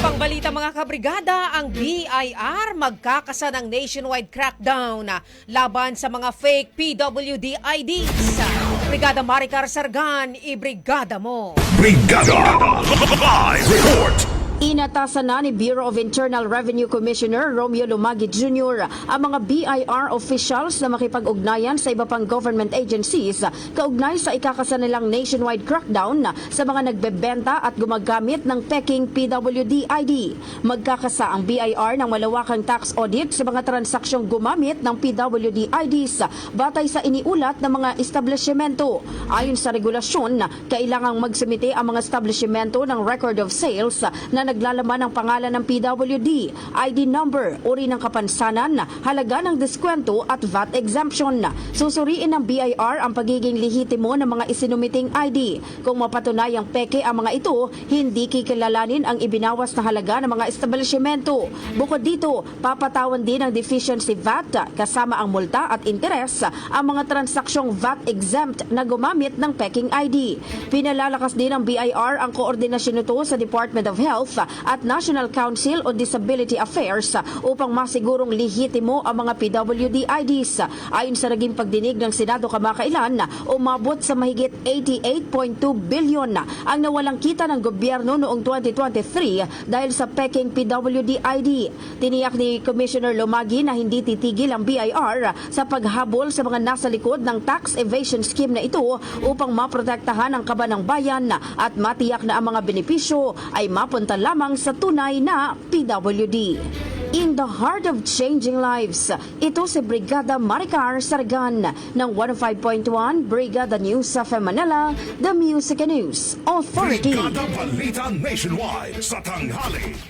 Pang balita mga kabrigada, ang BIR magkakasa ng nationwide crackdown na laban sa mga fake PWD IDs. Brigada Maricar Sargan, ibrigada mo. Brigada Live Report Inatasan na ni Bureau of Internal Revenue Commissioner Romeo Lumagi Jr. ang mga BIR officials na makipag-ugnayan sa iba pang government agencies kaugnay sa ikakasa nilang nationwide crackdown sa mga nagbebenta at gumagamit ng peking PWD ID. Magkakasa ang BIR ng malawakang tax audit sa mga transaksyong gumamit ng PWD IDs batay sa iniulat ng mga establishmento. Ayon sa regulasyon, kailangang magsumite ang mga establishmento ng record of sales na naglalaman ng pangalan ng PWD, ID number, uri ng kapansanan, halaga ng diskwento at VAT exemption. Susuriin ng BIR ang pagiging lehitimo ng mga isinumiting ID. Kung mapatunayang peke ang mga ito, hindi kikilalanin ang ibinawas na halaga ng mga establishmento. Bukod dito, papatawan din ng deficiency VAT kasama ang multa at interes ang mga transaksyong VAT exempt na gumamit ng peking ID. Pinalalakas din ng BIR ang koordinasyon nito sa Department of Health at National Council on Disability Affairs upang masigurong lehitimo ang mga PWD IDs. Ayon sa naging pagdinig ng Senado kamakailan, umabot sa mahigit 88.2 billion ang nawalang kita ng gobyerno noong 2023 dahil sa peking PWD ID. Tiniyak ni Commissioner Lumagi na hindi titigil ang BIR sa paghabol sa mga nasa likod ng tax evasion scheme na ito upang maprotektahan ang kaba ng bayan at matiyak na ang mga benepisyo ay mapunta lamang sa tunay na PWD. In the heart of changing lives, ito si Brigada Maricar Sargan ng 105.1 Brigada News sa Manila, The Music News Authority. Brigada Balita Nationwide sa tanghali